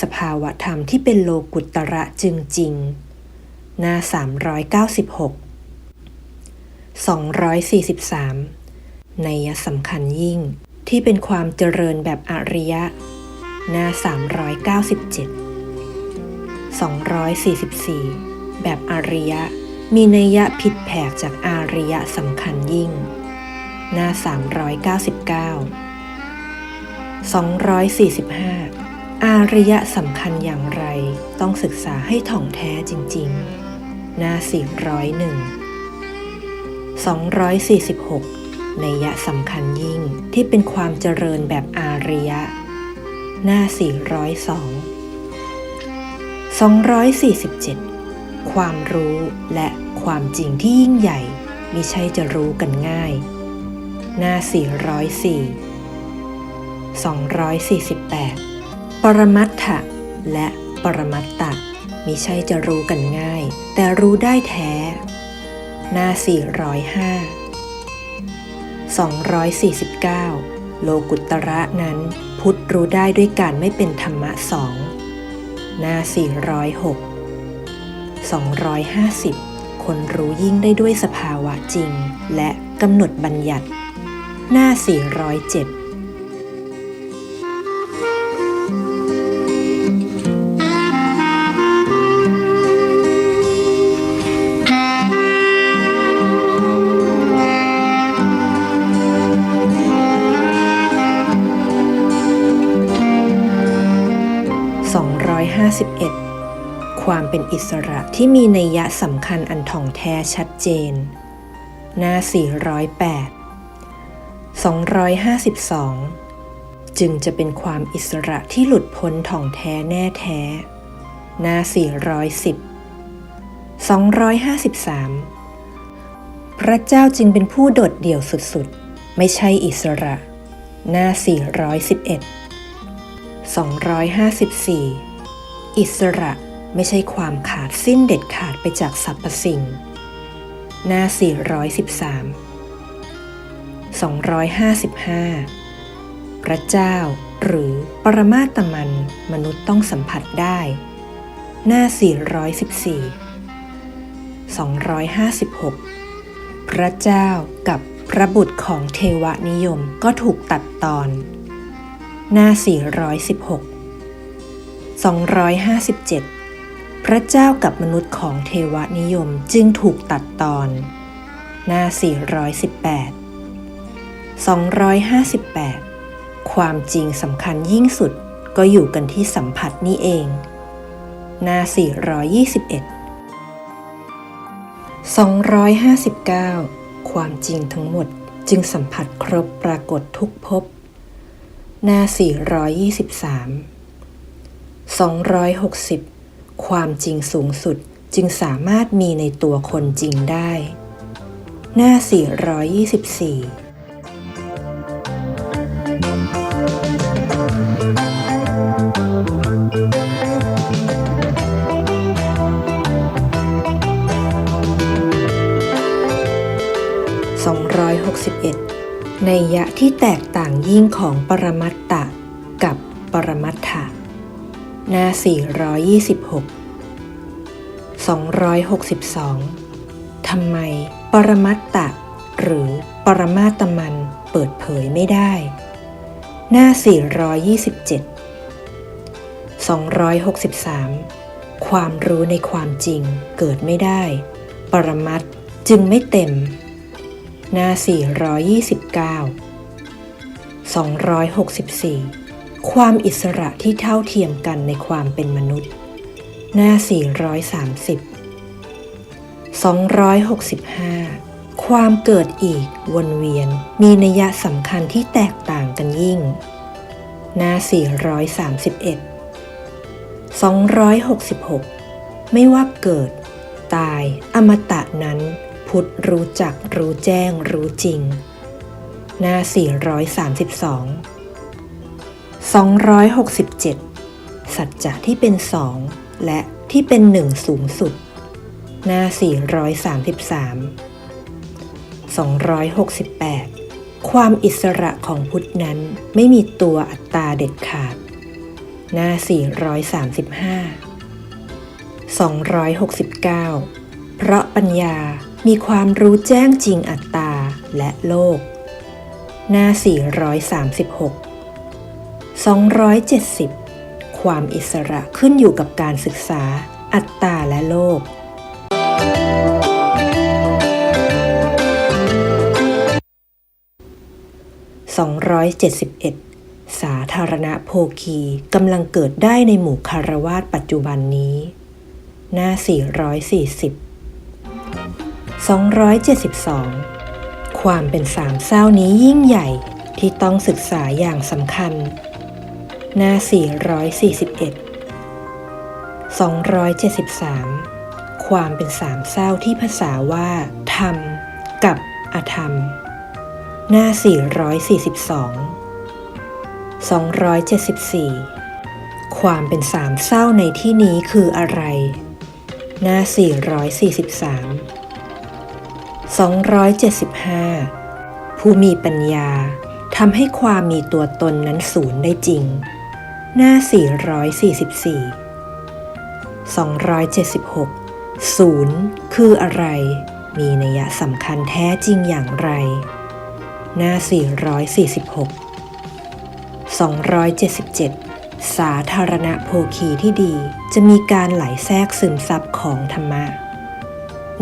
สภาวะธรรมที่เป็นโลกุตตระจึงจริง หน้า 396 243 ในยสำคัญยิ่งที่เป็นความเจริญแบบอริยะ หน้า 397 244 แบบอริยะ มีนัยยะผิดแผกจากอาริยะสำคัญยิ่ง หน้า 399 245 อาริยะสำคัญอย่างไรต้องศึกษาให้ถ่องแท้จริงๆ หน้า 401 246นัยยะสำคัญยิ่งที่เป็นความเจริญแบบอาริยะ หน้า 402 247 ความรู้และความจริงที่ยิ่งใหญ่มิใช่จะรู้กันง่าย หน้า 404 248 ปรมัตถะและปรมัตตะมิใช่จะรู้กันง่าย แต่รู้ได้แท้ หน้า 405 249 โลกุตระนั้นพุทธรู้ได้ด้วยการไม่เป็นธรรมะสองหน้า 406 250 คนรู้ยิ่งได้ด้วยสภาวะจริง และกำหนดบัญญัติ หน้า 407 251 ความเป็นอิสระที่มีนัยยะสำคัญอันท่องแท้ชัดเจน หน้า 408 252 จึงจะเป็นความอิสระที่หลุดพ้นท่องแท้แน่แท้ หน้า 410 253 พระเจ้าจึงเป็นผู้โดดเดี่ยวสุดๆ ไม่ใช่อิสระ หน้า 411 254 อิสระไม่ใช่ความขาดสิ้นเด็ดขาดไปจากสรรพสิ่ง หน้า 413 255 พระเจ้าหรือปรมาตมันมนุษย์ต้องสัมผัสได้ หน้า 414 256 พระเจ้ากับพระบุตรของเทวนิยมก็ถูกตัดตอน หน้า 416 257 พระเจ้ากับมนุษย์ของเทวนิยมจึงถูกตัดตอน หน้า 418 258 ความจริงสำคัญยิ่งสุดก็อยู่กันที่สัมผัสนี้เอง หน้า 421 259 ความจริงทั้งหมดจึงสัมผัสครบปรากฏทุกภพ หน้า 423 260 ความจริงสูงสุดจึงสามารถมีในตัวคนจริงได้ หน้า 424ในยะที่แตก ยิ่งของปรมัตตะกับปรมัตถะหน้า 426 262 ทำไมปรมัตตะหรือปรมาตมันเปิดเผยไม่ได้ หน้า 427 263 ความรู้ในความจริงเกิดไม่ได้ ปรมัตจึงไม่เต็ม หน้า 429 264 ความอิสระที่เท่าเทียมกันในความเป็นมนุษย์ หน้า 430 265 ความเกิดอีกวนเวียนมีนัยสำคัญที่แตกต่างกันยิ่ง หน้า 431 266 ไม่ว่าเกิด ตาย อมตะนั้น พุทธรู้จักรู้แจ้งรู้จริง หน้า 432 267 สัจจะที่เป็นสองและที่เป็นหนึ่งสูงสุด หน้า 433 268 ความอิสระของพุทธนั้นไม่มีตัวอัตตาเด็ดขาด หน้า 435 269 เพราะปัญญามีความรู้แจ้งจริงอัตตาและโลก หน้า 436 270 ความอิสระขึ้นอยู่กับการศึกษา อัตตาและโลก 271 สาธารณโภคีกำลังเกิดได้ในหมู่คารวาสปัจจุบันนี้ หน้า 440 272 ความเป็นสามเศร้านี้ยิ่งใหญ่ที่ต้องศึกษาอย่างสำคัญ หน้า 441 273 ความเป็นสามเศร้าที่ภาษาว่า ธรรม กับอธรรม หน้า 442 274 ความเป็นสามเศร้าในที่นี้คืออะไร หน้า 443 275 ผู้มีปัญญาทำให้ความมีตัวตนนั้นศูนย์ได้จริง หน้า 444 276 ศูนย์คืออะไร มีนัยสำคัญแท้จริงอย่างไร หน้า 446 277สาธารณโภคีที่ดีจะมีการไหลแทรกซึมซับของธรรมะ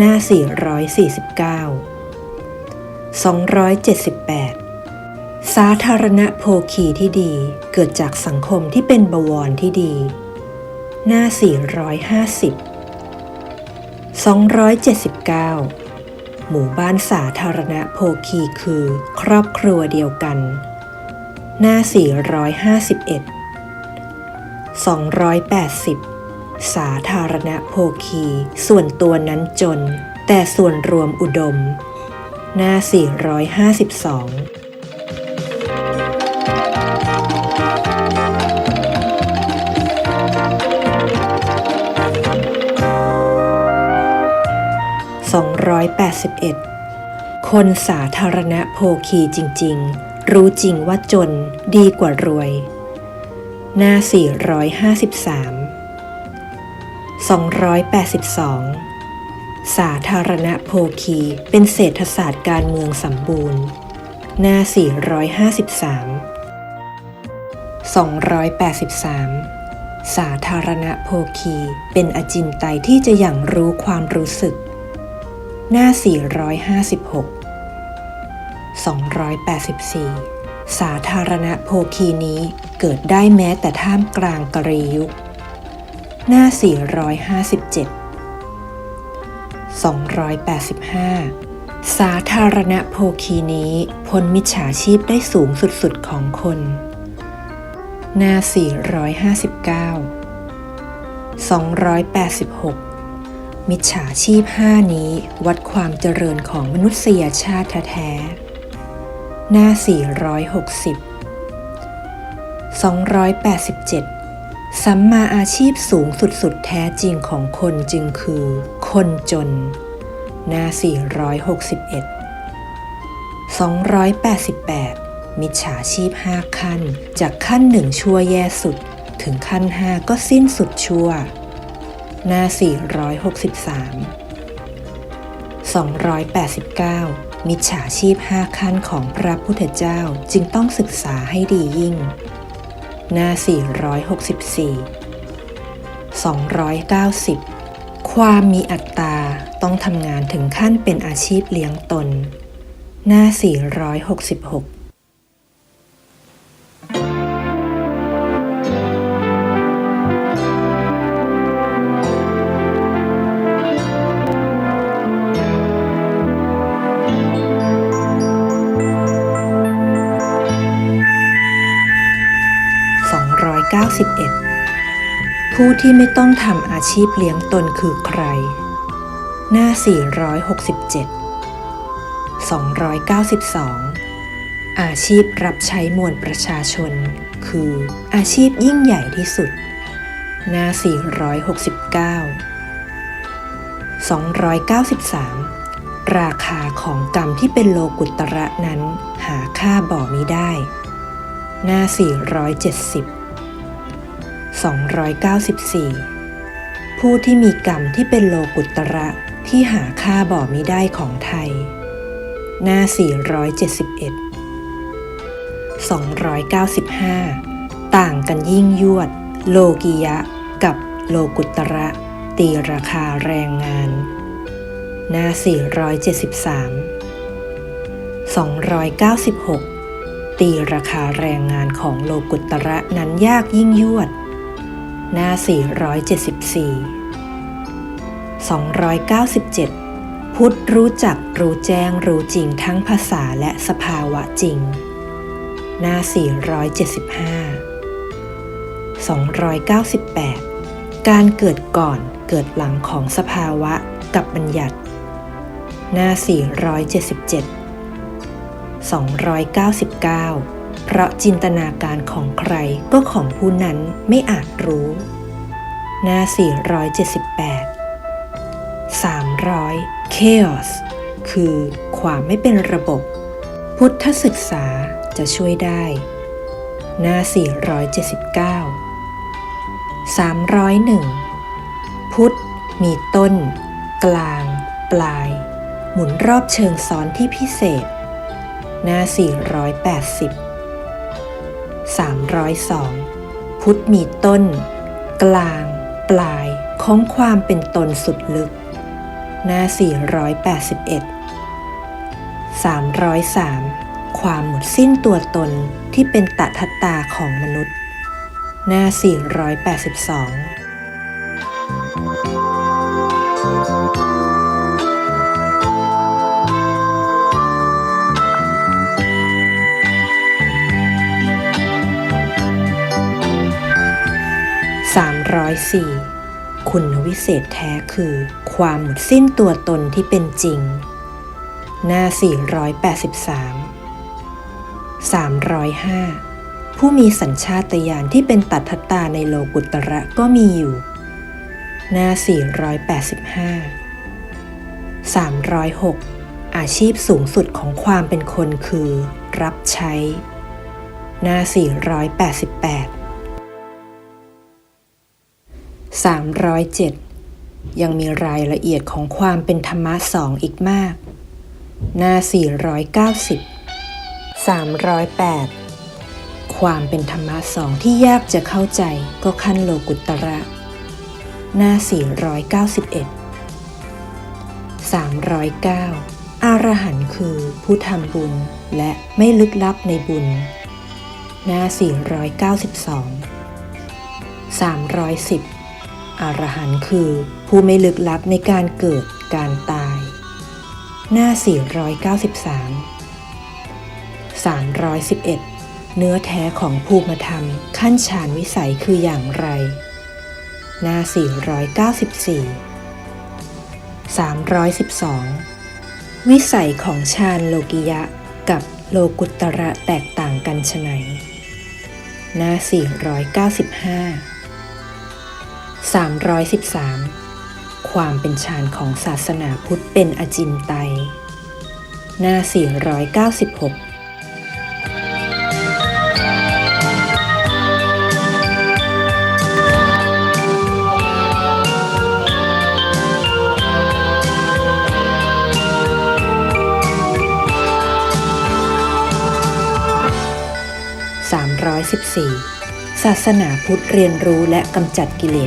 หน้า 449 278 สาธารณโภคีที่ดีเกิดจากสังคมที่เป็นบวรที่ดี หน้า 450 279 หมู่บ้านสาธารณโภคีคือครอบครัวเดียวกัน หน้า 451 280 สาธารณโภคี ส่วนตัวนั้นจน แต่ส่วนรวมอุดม หน้า 452 281 คนสาธารณโภคีจริง ๆ รู้จริงว่าจนดีกว่ารวย หน้า 453 282 สาธารณโภคีเป็นเศรษฐศาสตร์การเมืองสมบูรณ์ หน้า 453 283 สาธารณโภคีเป็นอจินไตยที่จะอย่างรู้ความรู้สึก หน้า 456 284 สาธารณโภคีนี้เกิดได้แม้แต่ท่ามกลางกรียุค หน้า 457 285 สาธารณโภคีนี้พ้นมิจฉาชีพได้สูงสุดๆของคน หน้า 459 286 มิจฉาชีพ 5 นี้วัดความเจริญของมนุษยชาติแท้ๆหน้า 460 287 สัมมาอาชีพสูงสุดๆแท้จริงของคนจึงคือ คนจน หน้า 461 288 มิจฉาชีพ 5 ขั้น จากขั้นหนึ่งชั่วแย่สุด ถึงขั้น 5 ก็สิ้นสุดชั่ว หน้า 463 289 มิจฉาชีพ 5 ขั้นของพระพุทธเจ้าจึงต้องศึกษาให้ดียิ่ง หน้า 464 290 ความมีอัตตาต้องทำงานถึงขั้นเป็นอาชีพเลี้ยงตน หน้า 466 ผู้ที่ไม่ต้องทำอาชีพเลี้ยงตนคือใคร หน้า 467 292 อาชีพรับใช้มวลประชาชน คืออาชีพยิ่งใหญ่ที่สุด หน้า 469 293 ราคาของกรรมที่เป็นโลกุตระนั้นหาค่าบ่มิได้ หน้า 470 294 ผู้ที่มีกรรมที่เป็นโลกุตระที่หาค่าบ่มิได้ของไทย หน้า 471 295 ต่างกันยิ่งยวด โลกิยะ กับโลกุตระ ตีราคาแรงงาน หน้า 473 296 ตีราคาแรงงานของโลกุตระนั้นยากยิ่งยวด หน้า 474 297 พุทธรู้จักรู้แจ้งรู้จริงทั้งภาษาและสภาวะจริง หน้า 475 298 การเกิดก่อนเกิดหลังของสภาวะกับบัญญัติ หน้า 477 299 เพราะจินตนาการของใครก็ของผู้นั้นไม่อาจรู้ หน้า 478 300 chaos คือความไม่เป็นระบบ พุทธศึกษาจะช่วยได้ หน้า 479 301 พุทธมีต้น กลาง ปลาย หมุนรอบเชิงซ้อนที่พิเศษ หน้า 480 302 พุทธมีต้น กลาง ปลายของความเป็นตนสุดลึก หน้า 481 303 ความหมดสิ้นตัวตนที่เป็นตทัตตาของมนุษย์ หน้า 482 304 คุณวิเศษแท้คือ ความหมดสิ้นตัวตนที่เป็นจริง หน้า 483 305 ผู้มีสัญชาตญาณที่เป็นตัทตาในโลกุตระก็มีอยู่ หน้า 485 306 อาชีพสูงสุดของความเป็นคนคือ รับใช้ หน้า 488 307 ยังมีรายละเอียดของความเป็นธรรมะสองอีกมาก หน้า 490 308 ความเป็นธรรมะสองที่ยากจะเข้าใจก็ขั้นโลกุตระ หน้า 491 309 อารหันต์คือผู้ทำบุญและไม่ลึกลับในบุญ หน้า 492 310 อรหันต์คือ ผู้ไม่ลึกลับในการเกิดการตาย หน้า 493 311 เนื้อแท้ของภูมิธรรม ขั้นฌานวิสัยคืออย่างไร หน้า 494 312 วิสัยของฌานโลกิยะกับโลกุตระแตกต่างกันไฉนหน้า 495 313 ความเป็นฌานของศาสนาพุทธเป็นอจินไตย หน้า 496314 ศาสนาพุทธเรียนรู้และกำจัดกิเลส